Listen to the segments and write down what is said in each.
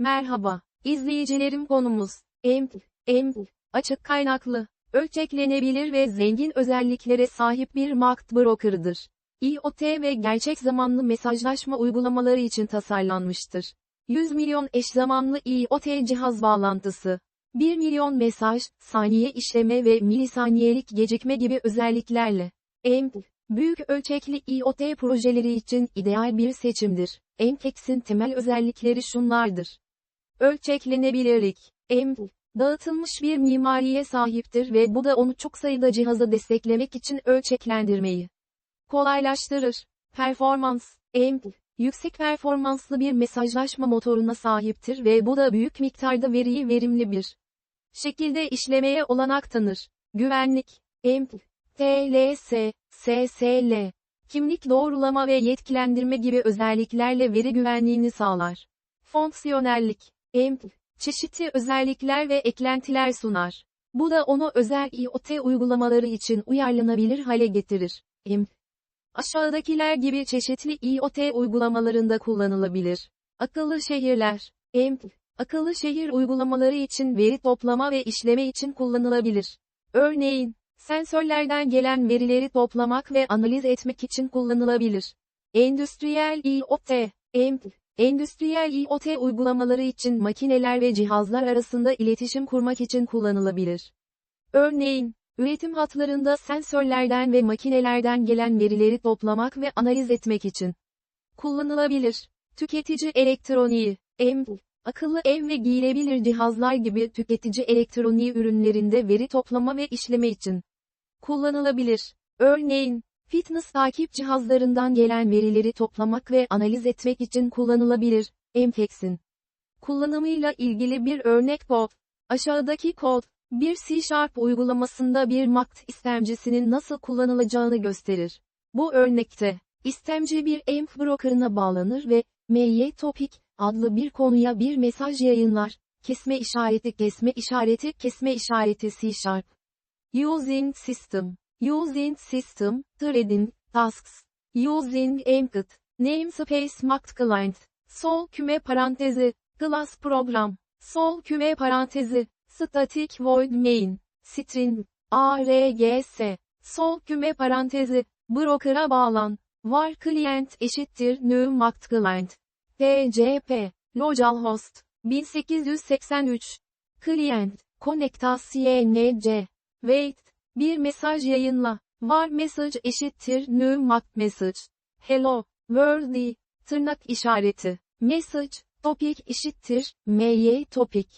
Merhaba, izleyicilerim konumuz, EMP, EMP, açık kaynaklı, ölçeklenebilir ve zengin özelliklere sahip bir market broker'dır. IoT ve gerçek zamanlı mesajlaşma uygulamaları için tasarlanmıştır. 100 milyon eş zamanlı IoT cihaz bağlantısı, 1 milyon mesaj, saniye işleme ve milisaniyelik gecikme gibi özelliklerle, EMP, büyük ölçekli IoT projeleri için ideal bir seçimdir. EMPEX'in temel özellikleri şunlardır. Ölçeklenebilirlik. EMP, dağıtılmış bir mimariye sahiptir ve bu da onu çok sayıda cihaza desteklemek için ölçeklendirmeyi kolaylaştırır. Performans. EMP, yüksek performanslı bir mesajlaşma motoruna sahiptir ve bu da büyük miktarda veriyi verimli bir şekilde işlemeye olanak tanır. Güvenlik. EMP, TLS, SSL, kimlik doğrulama ve yetkilendirme gibi özelliklerle veri güvenliğini sağlar. Fonksiyonellik, EMP, çeşitli özellikler ve eklentiler sunar. Bu da onu özel IoT uygulamaları için uyarlanabilir hale getirir. EMP, aşağıdakiler gibi çeşitli IoT uygulamalarında kullanılabilir. Akıllı şehirler, EMP, akıllı şehir uygulamaları için veri toplama ve işleme için kullanılabilir. Örneğin, sensörlerden gelen verileri toplamak ve analiz etmek için kullanılabilir. Endüstriyel IoT, EMP, endüstriyel IoT uygulamaları için makineler ve cihazlar arasında iletişim kurmak için kullanılabilir. Örneğin, üretim hatlarında sensörlerden ve makinelerden gelen verileri toplamak ve analiz etmek için kullanılabilir. Tüketici elektroniği, EMP, akıllı ev ve giyilebilir cihazlar gibi tüketici elektroniği ürünlerinde veri toplama ve işleme için kullanılabilir. Örneğin, fitness takip cihazlarından gelen verileri toplamak ve analiz etmek için kullanılabilir. Enfex'in kullanımıyla ilgili bir örnek kod. Aşağıdaki kod, bir C-Sharp uygulamasında bir MACT istemcisinin nasıl kullanılacağını gösterir. Bu örnekte, istemci bir EMP brokerına bağlanır ve, MY Topic, adlı bir konuya bir mesaj yayınlar. Kesme işareti kesme işareti kesme işareti C-Sharp. Using System. Using System, Threading, Tasks. Using Encode. Namespace Mact Client. Sol küme parantezi, Class Program. Sol küme parantezi, Static Void Main. String. ARGS. Sol küme parantezi, Broker'a bağlan. Var Client eşittir New Mact Client. TCP. Localhost. 1883. Client. Connectasyonc. Wait. Bir mesaj yayınla. Var message eşittir new mat message. Hello, world. Tırnak işareti. Message, topic eşittir, my topic.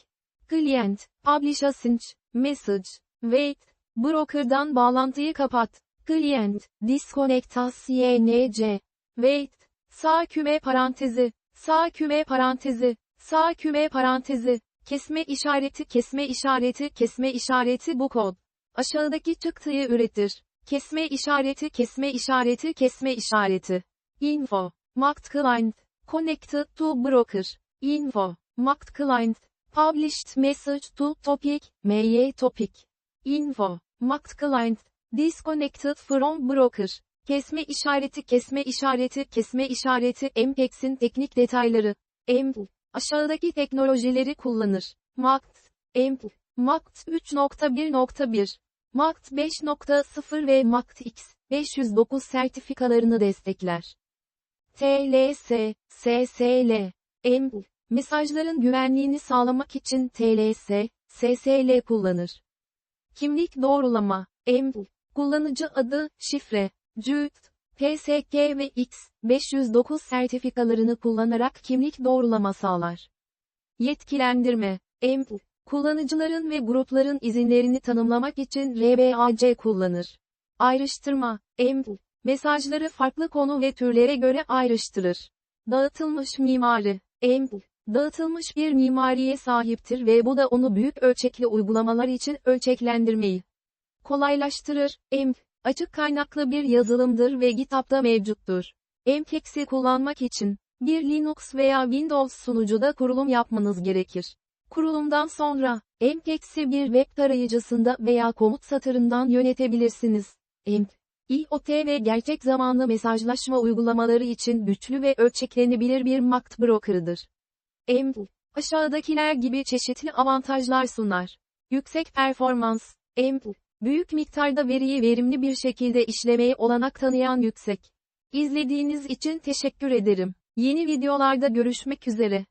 Client, publish a sync, message. Wait, broker'dan bağlantıyı kapat. Client, disconnectasyonc. Wait, sağ küme parantezi, sağ küme parantezi, sağ küme parantezi, kesme işareti kesme işareti kesme işareti bu kod aşağıdaki çıktıyı üretir. Kesme işareti kesme işareti kesme işareti. Info. Marked client. Connected to broker. Info. Marked client. Published message to topic. My topic. Info. Marked client. Disconnected from broker. Kesme işareti kesme işareti kesme işareti MPEX'in teknik detayları. EMP. Aşağıdaki teknolojileri kullanır. MACT. EMP. MACT 3.1.1 MACT 5.0 ve MACT X 509 sertifikalarını destekler. TLS, SSL, EMP, mesajların güvenliğini sağlamak için TLS, SSL kullanır. Kimlik doğrulama, EMP, kullanıcı adı, şifre, CÜT, PSK ve X, 509 sertifikalarını kullanarak kimlik doğrulama sağlar. Yetkilendirme, EMP, Kullanıcıların ve grupların izinlerini tanımlamak için RBAC kullanır. Ayrıştırma, EMP, mesajları farklı konu ve türlere göre ayrıştırır. Dağıtılmış mimari, EMP, dağıtılmış bir mimariye sahiptir ve bu da onu büyük ölçekli uygulamalar için ölçeklendirmeyi kolaylaştırır. EMP, açık kaynaklı bir yazılımdır ve GitHub'da mevcuttur. EMPEX'i kullanmak için, bir Linux veya Windows sunucuda kurulum yapmanız gerekir. Kurulumdan sonra, MPEX'i bir web tarayıcısında veya komut satırından yönetebilirsiniz. EMP, IoT ve gerçek zamanlı mesajlaşma uygulamaları için güçlü ve ölçeklenebilir bir MACT broker'ıdır. EMP, aşağıdakiler gibi çeşitli avantajlar sunar. Yüksek performans, EMP, büyük miktarda veriyi verimli bir şekilde işlemeye olanak tanıyan yüksek. İzlediğiniz için teşekkür ederim. Yeni videolarda görüşmek üzere.